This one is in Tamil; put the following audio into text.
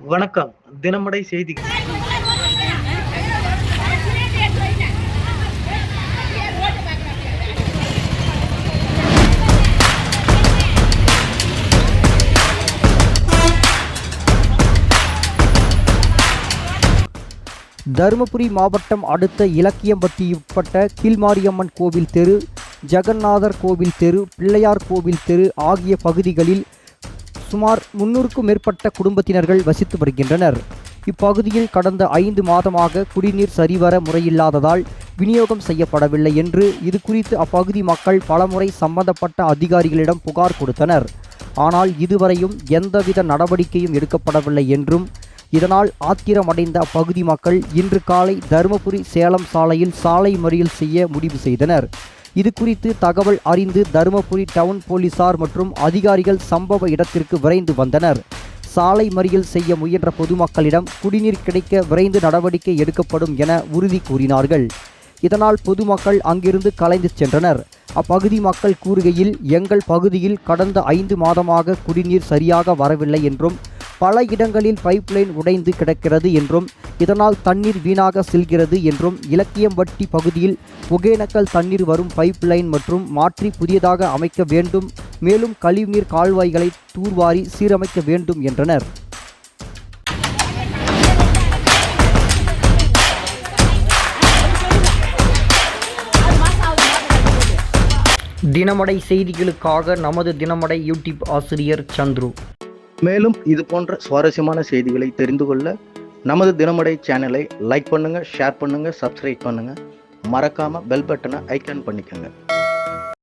வணக்கம். தினமடை செய்தி தருமபுரி மாவட்டம் அடுத்த இலக்கியம்பட்டியுட்பட்ட கீழ்மாரியம்மன் கோவில் தெரு ஜெகநாதர் கோவில் தெரு பிள்ளையார் கோவில் தெரு ஆகிய பகுதிகளில் சுமார் முன்னூறுக்கும் மேற்பட்ட குடும்பத்தினர்கள் வசித்து வருகின்றனர். இப்பகுதியில் கடந்த ஐந்து மாதமாக குடிநீர் சரிவர முறையில்லாததால் விநியோகம் செய்யப்படவில்லை என்று இது குறித்து அப்பகுதி மக்கள் பலமுறை சம்பந்தப்பட்ட அதிகாரிகளிடம் புகார் கொடுத்தனர். ஆனால் இதுவரையும் எந்தவித நடவடிக்கையும் எடுக்கப்படவில்லை என்றும் இதனால் ஆத்திரமடைந்த அப்பகுதி மக்கள் இன்று காலை தருமபுரி சேலம் சாலையில் சாலை மறியல் செய்ய முடிவு செய்தனர். இது குறித்து தகவல் அறிந்து தருமபுரி டவுன் போலீசார் மற்றும் அதிகாரிகள் சம்பவ இடத்திற்கு விரைந்து வந்தனர். சாலை மறியல் செய்ய முயன்ற பொதுமக்களிடம் குடிநீர் கிடைக்க விரைந்து நடவடிக்கை எடுக்கப்படும் என உறுதி கூறினார்கள். இதனால் பொதுமக்கள் அங்கிருந்து கலைந்து சென்றனர். அப்பகுதி மக்கள் கூறுகையில் எங்கள் பகுதியில் கடந்த ஐந்து மாதமாக குடிநீர் சரியாக வரவில்லை என்றும் பல இடங்களில் பைப்லைன் உடைந்து கிடக்கிறது என்றும் இதனால் தண்ணீர் வீணாக செல்கிறது என்றும் இலக்கியம்பட்டி பகுதியில் ஒகேனக்கல் தண்ணீர் வரும் பைப்லைன் மற்றும் மாற்றி புதியதாக அமைக்க வேண்டும் மேலும் கழிவுநீர் கால்வாய்களை தூர்வாரி சீரமைக்க வேண்டும் என்றனர். தினமடை செய்திகளுக்காக நமது தினமடை யூடியூப் ஆசிரியர் சந்துரு. மேலும் இது போன்ற சுவாரஸ்யமான செய்திகளை தெரிந்து கொள்ள நமது தினமடை சேனலை லைக் பண்ணுங்கள் ஷேர் பண்ணுங்கள் சப்ஸ்கிரைப் பண்ணுங்கள் மறக்காமல் பெல் பட்டனை ஐக்கான் பண்ணிக்கோங்க.